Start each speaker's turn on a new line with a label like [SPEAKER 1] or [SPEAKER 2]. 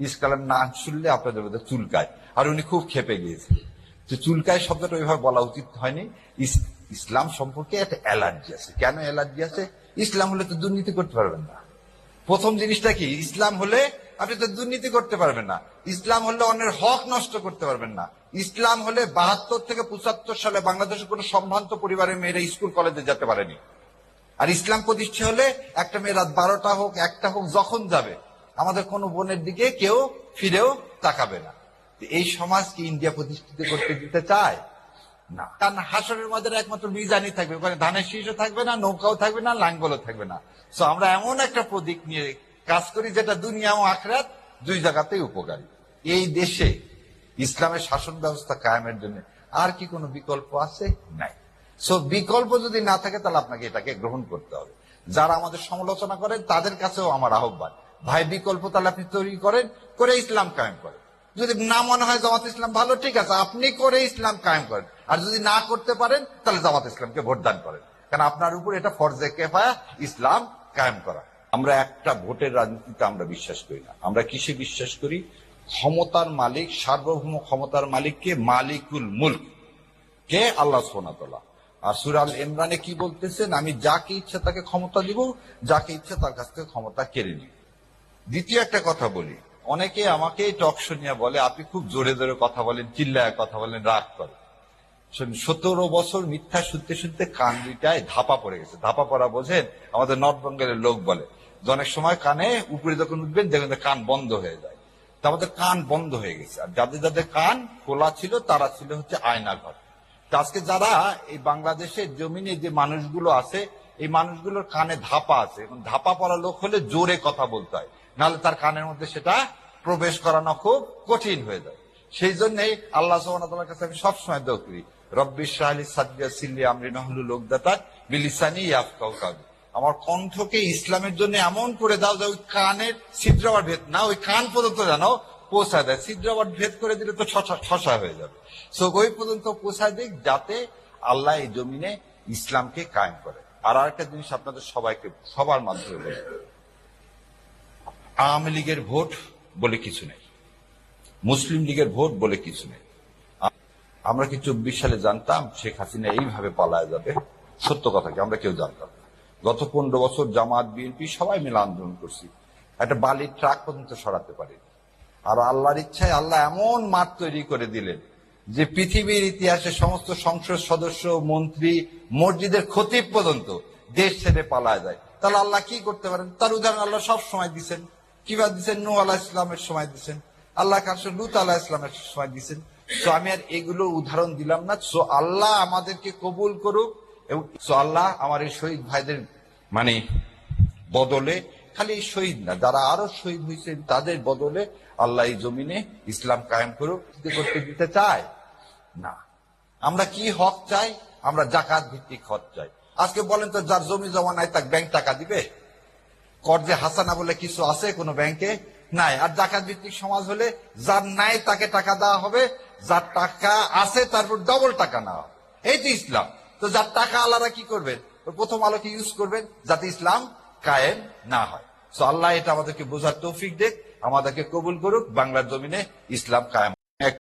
[SPEAKER 1] ইসকালের না শুনলে আপনাদের মধ্যে চুলকায়। আর উনি খুব খেপে গিয়েছে তো চুলকায় শব্দটা ওইভাবে বলা উচিত হয়নি। ইসলাম সম্পর্কে একটা অ্যালার্জি আছে। কেন অ্যালার্জি আছে? ইসলাম হলে তো দুর্নীতি করতে পারবেন না। প্রথম জিনিসটা কি? ইসলাম হলে আপনি তো দুর্নীতি করতে পারবেন না। ইসলাম হলে অন্যের হক নষ্ট করতে পারবেন না। ইসলাম হলে বাহাত্তর থেকে পঁচাত্তর সালে বাংলাদেশের কোনো সম্ভ্রান্ত পরিবারের মেয়েরা স্কুল, কলেজে যেতে পারেনি। আর ইসলাম প্রতিষ্ঠা হলে একটা মেয়ে রাত বারোটা হোক, একটা হোক, যখন যাবে আমাদের কোনো বোনের দিকে কেউ ফিরেও তাকাবে না। এই সমাজ কি ইন্ডিয়া প্রতিষ্ঠিত করতে দিতে চায়? না। কারণ হাসরের মধ্যে একমাত্র মিজানি থাকবে। ওখানে ধানের শীর্ষ থাকবে না, নৌকাও থাকবে না, লাঙ্গলও থাকবে না। তো আমরা এমন একটা প্রতীক নিয়ে কাজ করি যেটা দুনিয়া ও আখরাত দুই জায়গাতেই উপকারী। এই দেশে ইসলামের শাসন ব্যবস্থা কায়েমের জন্য আর কি কোনো বিকল্প আছে? নাই। সো বিকল্প যদি না থাকে, তাহলে আপনাকে এটাকে গ্রহণ করতে হবে। যারা আমাদের সমালোচনা করেন, তাদের কাছেও আমার আহ্বান। ভাই বিকল্প তাহলে আপনি তৈরি করেন, করে ইসলাম কায়েম করেন। যদি না মনে হয় জামাত ইসলাম ভালো, ঠিক আছে, আপনি করে ইসলাম কায়েম করেন। আর যদি না করতে পারেন, তাহলে জামাত ইসলামকে ভোট দান করেন। কারণ আপনার উপর এটা ফরজে কেফায়া, ইসলাম কায়েম করা। আমরা একটা ভোটের রাজনীতিতে আমরা বিশ্বাস করি না। আমরা কিসে বিশ্বাস করি? ক্ষমতার মালিক, সার্বভৌম ক্ষমতার মালিককে মালিকুল মুল্ক। কে? আল্লাহ সোনাতলা আর সুরাল ইমরানে কি বলতেছেন? আমি যাকে ইচ্ছা তাকে ক্ষমতা দিব, যাকে ইচ্ছা তার কাছ থেকে ক্ষমতা কেড়ে নিব। দ্বিতীয় একটা কথা বলি। অনেকে আমাকে টক শুনিয়া বলে, আপনি খুব জোরে জোরে কথা বলেন, চিল্লায় কথা বলেন, রাগ করে সতেরো বছর মিথ্যা শুনতে শুনতে কান দুইটায় ধাপা পড়ে গেছে। ধাপা পড়া বোঝেন, আমাদের নর্থ বেঙ্গলের লোক বলে অনেক সময় কানে উপরে যখন উঠবেন, দেখবেন কান বন্ধ হয়ে যায়। তা আমাদের কান বন্ধ হয়ে গেছে। আর যাদের যাদের কান খোলা ছিল, তারা ছিল হচ্ছে আয়না ঘর আজকে যারা এই বাংলাদেশের জমিনে যে মানুষগুলো আছে এই মানুষগুলোর কানে ধাপা আছে। এবং ধাপা পড়া লোক হলে জোরে কথা বলতে হয়। নাহলে তার কানের মধ্যে সেটা প্রবেশ করানো খুব কঠিন হয়ে যায়। সেই জন্যই আল্লাহ সোহানার কাছে আমি সবসময় দোয়া করি, রব্বি শাহলি সাদিয়া সিল্লি আমরি নহলু লোকদাতা বিলিসানি ইয়াফকাউ আমার কণ্ঠকে ইসলামের জন্য এমন করে দাও যে ওই কানের ছিদ্র আবার ভেদ না, ওই কান পর্যন্ত জানো পৌঁছায় দেয়। ছিদ্র আবার ভেদ করে দিলে তো ছসা হয়ে যাবে। সো ওই পর্যন্ত পৌঁছায় দিক যাতে আল্লাহ এই জমিনে ইসলামকে কায়েম করে। আর আরেকটা জিনিস আপনাদের সবাইকে, সবার মাধ্যমে বলি। আওয়ামী লীগের ভোট বলে কিছু নেই। মুসলিম লীগের ভোট বলে কিছু নেই। আমরা কি চব্বিশ সালে জানতাম শেখ হাসিনা এইভাবে পালায় যাবে? সত্য কথা কি? আমরা কেউ জানতাম না। গত পনেরো বছর জামাত, বিএনপি সবাই মিলে আন্দোলন করছি। একটা বালির ট্রাক পর্যন্ত সরাতে পারিনি। আর আল্লাহর ইচ্ছায় আল্লাহ এমন মাঠ তৈরি করে দিলেন যে পৃথিবীর ইতিহাসে সমস্ত সংসদ সদস্য, মন্ত্রী, মসজিদের খতিব পর্যন্ত দেশ ছেড়ে পালায় যায়। তাহলে আল্লাহ কি করতে পারেন? তার উদাহরণ আল্লাহ সব সময় দিচ্ছেন কীভাবে দিচ্ছেন নু আলাহ ইসলামের সময় দিচ্ছেন আল্লাহ কাছে লুত আলাহ ইসলামের সময় দিচ্ছেন তো আমি আর এগুলো উদাহরণ দিলাম না। সো আল্লাহ আমাদেরকে কবুল করুক এবং সো আল্লাহ আমার এই শহীদ ভাইদের মানে বদলে, খালি শহীদ না, যারা আরও শহীদ হয়েছেন তাদের বদলে আল্লাহ এই জমিনে ইসলাম কায়েম করুক। করতে দিতে চায় না। আমরা কি হক চাই? আমরা জাকাত ভিত্তিক হক চাই। আজকে বলেন তো, যার জমি জমা নাই তাকে ব্যাংক টাকা দিবে? কর্জে হাসানা বলে কিছু আছে কোনো ব্যাংকে নাই। আর জাকাত ভিত্তিক সমাজ হলে যার নাই তাকে টাকা দেওয়া হবে, যার টাকা আছে তারপর ডবল টাকা নেওয়া এই তো ইসলাম। তো যার টাকা আলাদা কি করবেন প্রথম আলোকে ইউজ করবেন যাতে ইসলাম কায়েম না হয়। তো আল্লাহ এটা আমাদেরকে বোঝার তৌফিক দেখ আমাদেরকে কবুল করুক। বাংলার জমিনে ইসলাম কায়েম